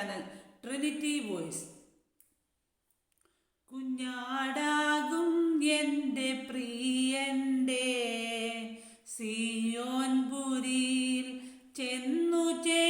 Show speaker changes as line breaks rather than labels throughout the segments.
Channel Trinity voice കുഞ്ഞാടാകും എന്റെ പ്രിയന്റെ. സിയോൻപുരിയിൽ ചെന്നു ചേരാൻ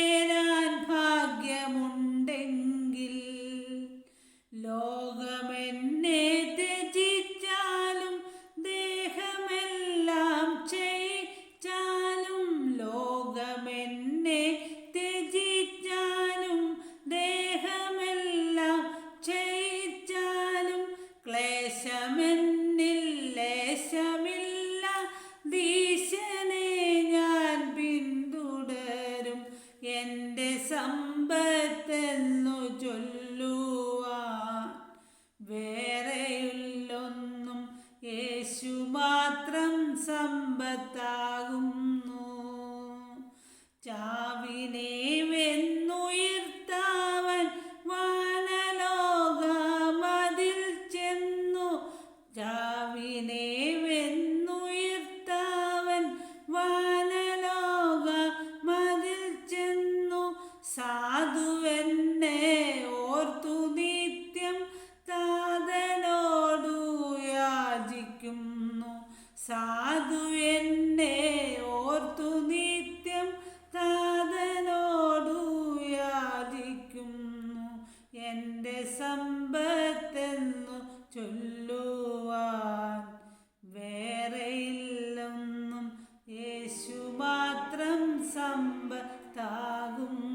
നിത്യം താതനോടു യാചിക്കുന്നു എന്റെ സമ്പത്തെന്നു ചൊല്ലുവാൻ വേറെയില്ലൊന്നും യേശു മാത്രം സമ്പത്താകുന്നു.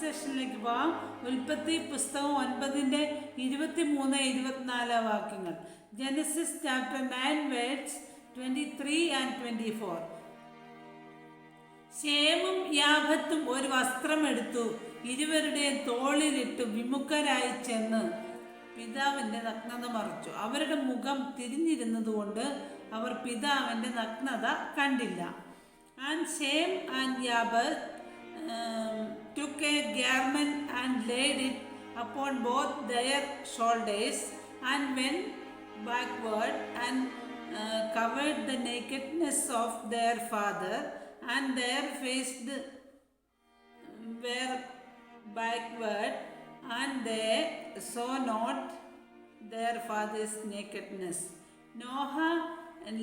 സെഷനിലേക്ക് പോവാം. ഉൽപ്പത്തി പുസ്തകം ഒൻപതിന്റെ ഇരുപത്തി മൂന്ന് ഇരുപത്തിനാല് വാക്യങ്ങൾ. Genesis chapter nine words twenty three and twenty four ശേമും യാഭത്തും ഒരു വസ്ത്രമെടുത്തു. ഇരുവരുടെയും തോളിലിട്ട് വിമുഖരായി ചെന്ന് പിതാവിന്റെ നഗ്നത മറച്ചു. അവരുടെ മുഖം തിരിഞ്ഞിരുന്നതുകൊണ്ട് അവർ പിതാവിന്റെ നഗ്നത കണ്ടില്ല. ആൻഡ് ഷേം ആൻഡ് യാബ് took a garment and it upon both their shoulders. and went backward and uh, covered the nakedness of their father and their faced were backward and they saw not their father's nakedness. Noah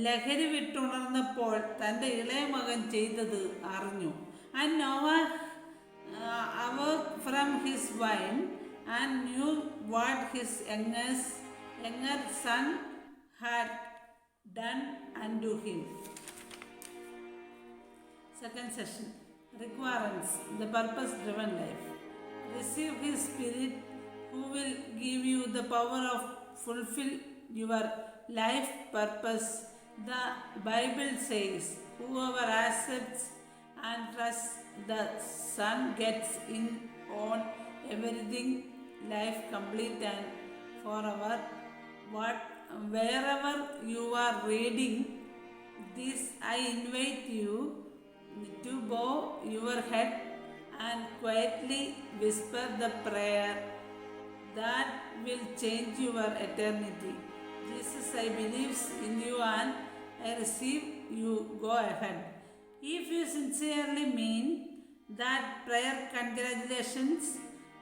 ലഹരി വിട്ടുണർന്നപ്പോൾ തൻ്റെ ഇളയ മകൻ ചെയ്തത് അറിഞ്ഞു and Noah awoke from his wine and knew what his youngest younger son had done unto him. Second session Requirements The Purpose Driven Life. Receive His Spirit who will give you the power of fulfill your life purpose. The Bible says, Whoever accepts and trusts the Son gets in on everything life complete and forever. What wherever you are reading this, I invite you to bow your head and quietly whisper the prayer that will change your eternity. Jesus, I believe in you and I receive you. Go ahead. If you sincerely mean that prayer, congratulations.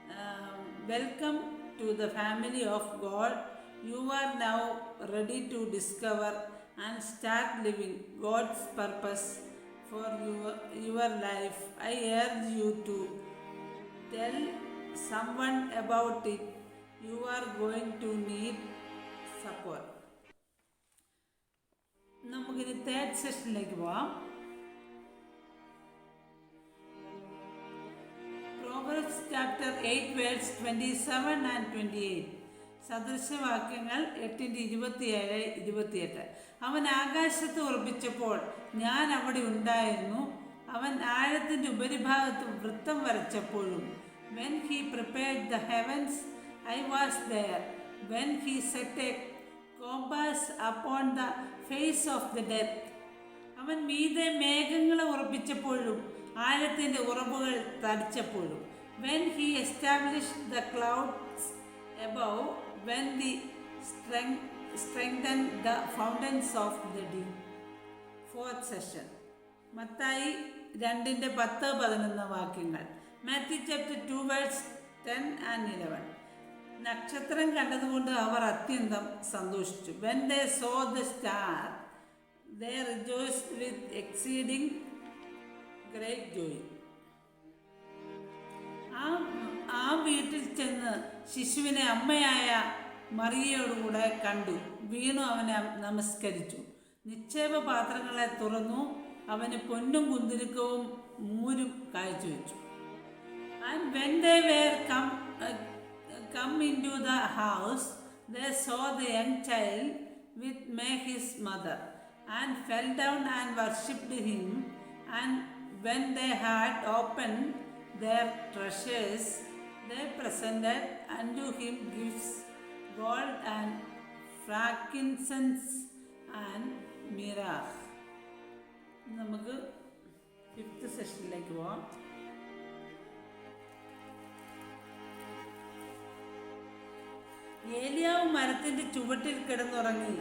Um, welcome to the family of God You are now ready to discover and start living God's purpose for your, your life. I urge you to tell someone about it. You are going to need support. നമുക്കിനി third സെഷനിലേക്ക് പോവാം proverbs chapter eight verses twenty seven and twenty eight സദൃശവാക്യങ്ങൾ എട്ടിന്റെ ഇരുപത്തിയേഴ് ഇരുപത്തിയെട്ട്. അവൻ ആകാശത്ത് ഉറപ്പിച്ചപ്പോൾ ഞാൻ അവിടെ ഉണ്ടായിരുന്നു. അവൻ ആഴത്തിന്റെ ഉപരിഭാഗത്ത് വൃത്തം വരച്ചപ്പോഴും when he prepared the heavens I was there when he set a compass upon the face of the death അവൻ മീതെ മേഘങ്ങളെ ഉറപ്പിച്ചപ്പോഴും ആഴത്തിന്റെ ഉറവുകൾ തടിച്ചപ്പോഴും when he establish the clouds above when the strength strengthen the fountains of the dew fourth session Mathai രണ്ടിന്റെ പത്ത് പതിനൊന്ന് വാക്യങ്ങൾ. Matthew chapter two verse ten and eleven നക്ഷത്രം കണ്ടതുകൊണ്ട് അവർ അത്യന്തം സന്തോഷിച്ചു. When they saw the star they rejoice with exceeding great joy ആ ആ വീട്ടിൽ ചെന്ന് ശിശുവിനെ അമ്മയായ മറിയയോടുകൂടെ കണ്ടു വീണു അവനെ നമസ്കരിച്ചു നിക്ഷേപ പാത്രങ്ങളെ തുറന്നു അവന് പൊന്നും കുന്തിരുക്കവും മൂരും come, uh, come into the house, they saw the young child with Mary his mother, and fell down and worshipped him. And when they had opened their treasures, they presented unto him gifts, gold and frankincense and mirror. നമുക്ക് fifth സെഷനിലേക്ക് പോവാം. ഏലിയാവ് മരത്തിന്റെ ചുവട്ടിൽ കിടന്നുറങ്ങി.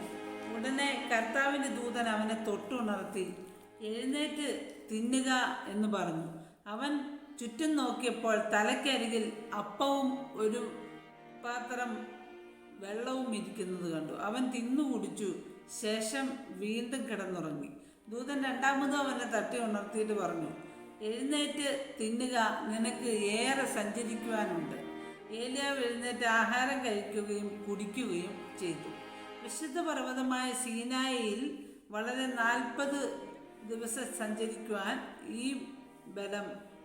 ഉടനെ കർത്താവിന്റെ ദൂതൻ അവനെ തൊട്ടുണർത്തി എഴുന്നേറ്റ് തിന്നുക എന്ന് പറഞ്ഞു. അവൻ ചുറ്റും നോക്കിയപ്പോൾ തലക്കരികിൽ അപ്പവും ഒരു പാത്രം വെള്ളവും ഇരിക്കുന്നത് കണ്ടു. അവൻ തിന്നു കുടിച്ചു. ശേഷം വീണ്ടും കിടന്നുറങ്ങി. ദൂതൻ രണ്ടാമതും അവനെ തട്ടി ഉണർത്തിയിട്ട് പറഞ്ഞു എഴുന്നേറ്റ് തിന്നുക. നിനക്ക് ഏറെ സഞ്ചരിക്കുവാനുണ്ട്. ഏലിയാവ് എഴുന്നേറ്റ് ആഹാരം കഴിക്കുകയും കുടിക്കുകയും ചെയ്തു. വിശുദ്ധ പർവതമായ സീനായിൽ വളരെ നാൽപ്പത് ദിവസം സഞ്ചരിക്കുവാൻ ഈ ബലം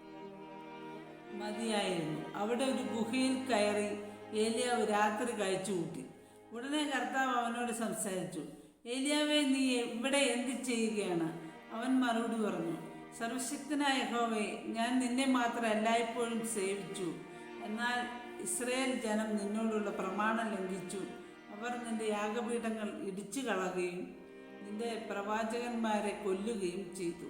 മതിയായിരുന്നു. അവിടെ ഒരു ഗുഹയിൽ കയറി ഏലിയാവ് രാത്രി കഴിച്ചു കൂട്ടി. ഉടനെ കർത്താവ് അവനോട് സംസാരിച്ചു ഏലിയാവെ നീ ഇവിടെ എന്ത് ചെയ്യുകയാണ്? അവൻ മറുപടി പറഞ്ഞു സർവശക്തനായ യഹോവേ ഞാൻ നിന്നെ മാത്രം എല്ലായ്പ്പോഴും സേവിച്ചു. എന്നാൽ ഇസ്രയേൽ ജനം നിന്നോടുള്ള പ്രമാണം ലംഘിച്ചു. അവർ നിന്റെ യാഗപീഠങ്ങൾ ഇടിച്ചു കളയുകയും നിന്റെ പ്രവാചകന്മാരെ കൊല്ലുകയും ചെയ്തു.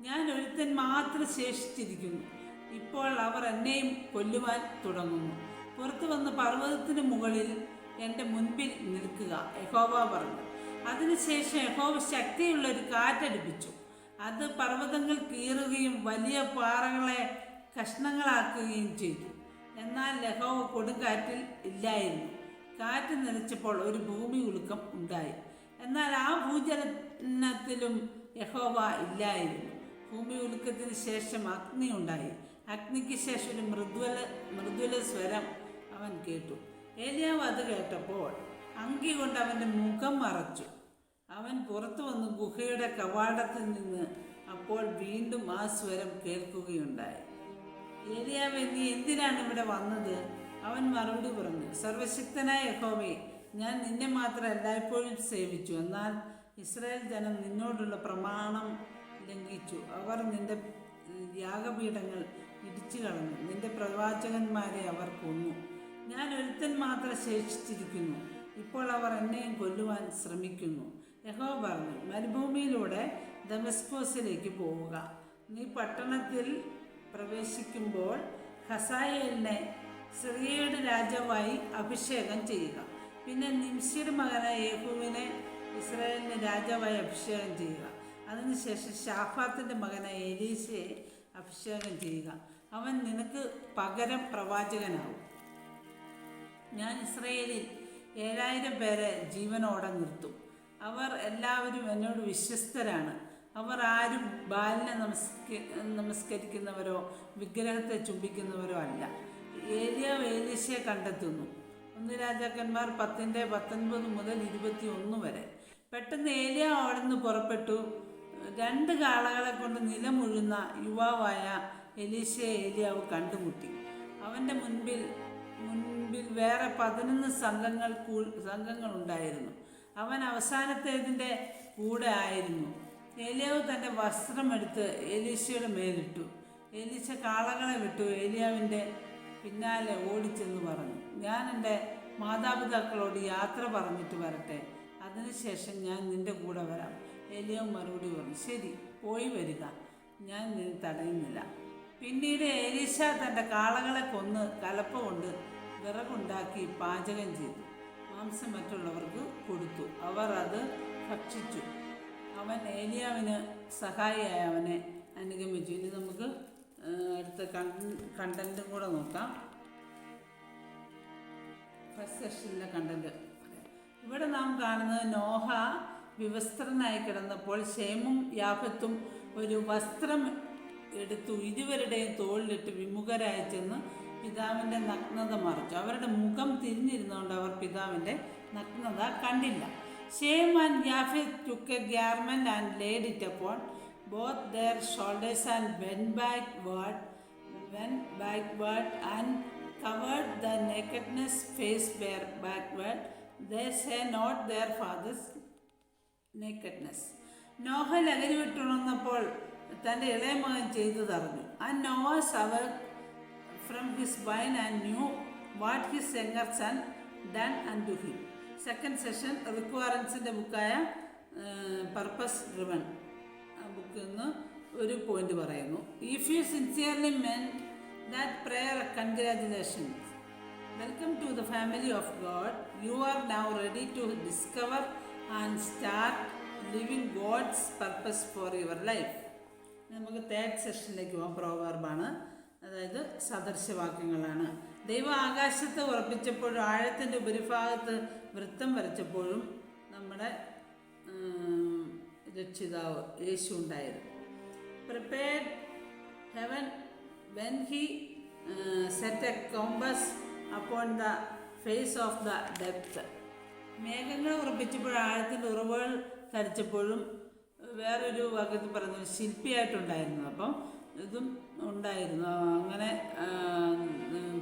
ഞാൻ ഒരുത്തൻ മാത്രം ശേഷിച്ചിരിക്കുന്നു. ഇപ്പോൾ അവർ എന്നെയും കൊല്ലുവാൻ തുടങ്ങുന്നു. പുറത്തു വന്ന് പർവതത്തിന് മുകളിൽ എന്റെ മുൻപിൽ നിൽക്കുക യഹോവ പറഞ്ഞു. അതിനുശേഷം യഹോവ ശക്തിയുള്ള ഒരു കാറ്റടിപ്പിച്ചു. അത് പർവതങ്ങൾ കീറുകയും വലിയ പാറകളെ കഷ്ണങ്ങളാക്കുകയും ചെയ്തു. എന്നാൽ ലഹോവ കൊടുങ്കാറ്റിൽ ഇല്ലായിരുന്നു. കാറ്റ് നിലച്ചപ്പോൾ ഒരു ഭൂമി ഉളുക്കം ഉണ്ടായി. എന്നാൽ ആ ഭൂചലനത്തിലും യഹോവ ഇല്ലായിരുന്നു. ഭൂമി ഉലുക്കത്തിന് ശേഷം അഗ്നി ഉണ്ടായി. അഗ്നിക്ക് ശേഷം ഒരു മൃദുല മൃദുല സ്വരം അവൻ കേട്ടു. ഏലിയാവ് അത് കേട്ടപ്പോൾ അങ്കി കൊണ്ട് അവന്റെ മുഖം മറച്ചു. അവൻ പുറത്തു വന്ന് ഗുഹയുടെ കവാടത്തിൽ നിന്ന് അപ്പോൾ വീണ്ടും ആ സ്വരം കേൾക്കുകയുണ്ടായി. ഏലിയാവ് നീ എന്തിനാണ് ഇവിടെ വന്നത്? അവൻ മറുപടി പറഞ്ഞു സർവശക്തനായ യഹോവേ ഞാൻ നിന്നെ മാത്രം എല്ലായ്പ്പോഴും സേവിച്ചു. എന്നാൽ ഇസ്രായേൽ ജനം നിന്നോടുള്ള പ്രമാണം ലംഘിച്ചു. അവർ നിന്റെ യാഗപീഠങ്ങൾ ഇടിച്ചു കളഞ്ഞു. നിന്റെ പ്രവാചകന്മാരെ അവർ കൊന്നു. ഞാൻ ഒരുത്തൻ മാത്രം ശേഷിച്ചിരിക്കുന്നു. ഇപ്പോൾ അവർ എന്നെയും കൊല്ലുവാൻ ശ്രമിക്കുന്നു. യഹോ പറഞ്ഞു മരുഭൂമിയിലൂടെ ദമസ്കോസിലേക്ക് പോവുക. നീ പട്ടണത്തിൽ പ്രവേശിക്കുമ്പോൾ ഹസായേലിനെ സിറിയയുടെ രാജാവായി അഭിഷേകം ചെയ്യുക. പിന്നെ നിംസിയുടെ മകനായ യേഹുവിനെ ഇസ്രായേലിന് രാജാവായി അഭിഷേകം ചെയ്യുക. അതിനുശേഷം ഷാഫാത്തിന്റെ മകനായ എലീശയെ അഭിഷേകം ചെയ്യുക. അവൻ നിനക്ക് പകരം പ്രവാചകനാവും. ഞാൻ ഇസ്രയേലിൽ ഏഴായിരം പേരെ ജീവനോടെ നിർത്തും. അവർ എല്ലാവരും എന്നോട് വിശ്വസ്തരാണ്. അവർ ആരും ബാലിനെ നമസ്ക നമസ്കരിക്കുന്നവരോ വിഗ്രഹത്തെ ചുംബിക്കുന്നവരോ അല്ല. ഏലിയ വേലിശയെ കണ്ടെത്തുന്നു. ഒന്ന് രാജാക്കന്മാർ പത്തിന്റെ പത്തൊൻപത് മുതൽ ഇരുപത്തി ഒന്ന് വരെ. പെട്ടെന്ന് ഏലിയ അവിടെ നിന്ന് പുറപ്പെട്ടു. രണ്ട് കാളകളെ കൊണ്ട് നിലമുഴുന്ന യുവാവായ എലീശയെ ഏലിയാവ് കണ്ടുമുട്ടി. അവന്റെ മുൻപിൽ മുൻപിൽ വേറെ പതിനൊന്ന് സംഘങ്ങൾ കൂ സംഘങ്ങളുണ്ടായിരുന്നു. അവൻ അവസാനത്തേതിന്റെ കൂടെ ആയിരുന്നു. ഏലിയാവ് തന്റെ വസ്ത്രമെടുത്ത് എലീശയുടെ മേലിട്ടു. എലീശ കാളകളെ വിട്ടു. ഏലിയാവിന്റെ പിന്നാലെ ഓടിച്ചെന്ന് പറഞ്ഞു. ഞാൻ എന്റെ മാതാപിതാക്കളോട് യാത്ര പറഞ്ഞിട്ട് വരട്ടെ. അതിനുശേഷം ഞാൻ നിന്റെ കൂടെ വരാം. ഏലിയാവ് മറുപടി പറഞ്ഞു ശരി പോയി വരിക. ഞാൻ നിന്നെ തടയുന്നില്ല. പിന്നീട് എലീശ തന്റെ കാളകളെ കൊന്ന് കലപ്പ കൊണ്ട് വിറകുണ്ടാക്കി പാചകം ചെയ്തു. മാംസം മറ്റുള്ളവർക്ക് കൊടുത്തു. അവർ അത് ഭക്ഷിച്ചു. അവൻ ഏലിയാവിന് സഹായിയായി. അവനെ അനുഗമിച്ചു. ഇനി നമുക്ക് അടുത്ത കണ്ടന്റും കൂടെ നോക്കാം. ഫസ്റ്റ് സെഷനിലെ കണ്ടന്റ് ഇവിടെ നാം കാണുന്നത് നോഹ വിവസ്ത്രനായി കിടന്നപ്പോൾ ഷേമും യാഫത്തും ഒരു വസ്ത്രം എടുത്തു ഇരുവരുടെയും തോളിലിട്ട് വിമുഖരായി ചെന്ന് പിതാവിന്റെ നഗ്നത മറച്ചു. അവരുടെ മുഖം തിരിഞ്ഞിരുന്നുകൊണ്ട് അവർ പിതാവിന്റെ നഗ്നത കണ്ടില്ല. Shem and യാഫെ took a garment and laid it upon both their shoulders and went backward went backward and covered the the face bare backward they saw not their father's nakedness. Noah ലഹരി വിട്ടുണർന്നപ്പോൾ തന്റെ ഇളയ മകൻ ചെയ്തു തറഞ്ഞു. ആ Noah sober from his wine and knew what his younger son done and to him second session റിക്വയറൻസിന്റെ ബുക്കായ purpose driven ആ ബുക്കിൽ നിന്ന് ഒരു പോയിന്റ് പറയുന്നു. If you sincerely meant that prayer congratulations welcome to the family of God you are now ready to discover and start living God's purpose for your life നമുക്ക് third സെഷനിലേക്ക് പോകാം പ്രോവർബാണ് അതായത് സദൃശവാക്യങ്ങളാണ്. ദൈവം ആകാശത്ത് ഉറപ്പിച്ചപ്പോഴും ആഴത്തിന്റെ ഉപരിഭാഗത്ത് വൃത്തം വരച്ചപ്പോഴും നമ്മുടെ രക്ഷിതാവ് യേശു ഉണ്ടായിരുന്നു. Prepared heaven when he set a compass upon the face of the depth. മേഘങ്ങൾ ഉറപ്പിച്ചപ്പോൾ ആഴത്തിന്റെ ഉറവുകൾ ധരിച്ചപ്പോഴും വേറൊരു വാക്യത്തിൽ പറഞ്ഞു ശില്പിയായിട്ടുണ്ടായിരുന്നു. അപ്പം ഇതും ഉണ്ടായിരുന്നു. അങ്ങനെ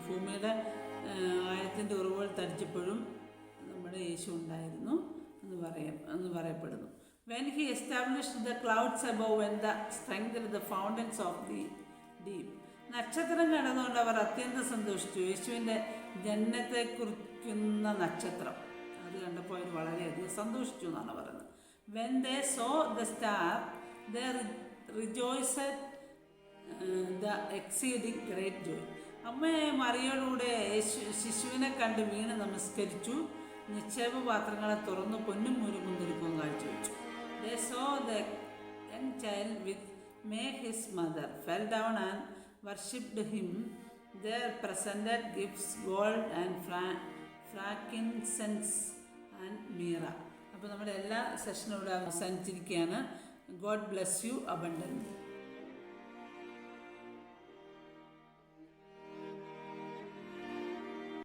ഭൂമിയുടെ ആഴത്തിന്റെ ഉറവുകൾ ധരിച്ചപ്പോഴും നമ്മുടെ യേശു ഉണ്ടായിരുന്നു എന്ന് പറയാം എന്ന് പറയപ്പെടുന്നു. When he establish the clouds above when the strength the fountains of the deep നക്ഷത്രം കടന്നുകൊണ്ട് അവർ അത്യന്തം സന്തോഷിച്ചു. യേശുവിന്റെ ജനനത്തെ കുറിക്കുന്ന നക്ഷത്രം. അത് കണ്ടപ്പോൾ അവർ വളരെയധികം സന്തോഷിച്ചു എന്നാണ് പറയുന്നത്. When they saw the star the rejoice the exceeding great joy അമ്മയെ മറിയോടുകൂടെ ശിശുവിനെ കണ്ട് വീണ് നമസ്കരിച്ചു. നിക്ഷേപ പാത്രങ്ങളെ തുറന്ന് പൊന്നും മുരുകും കാഴ്ച കാഴ്ചവെച്ചു. They saw the young child with Mary his mother fell down and worshipped him they presented gifts gold and ഫ്രാ frankincense and myrrh. അപ്പോൾ നമ്മുടെ എല്ലാ സെഷനും ഇവിടെ അവസാനിച്ചിരിക്കുകയാണ്. God bless you abundant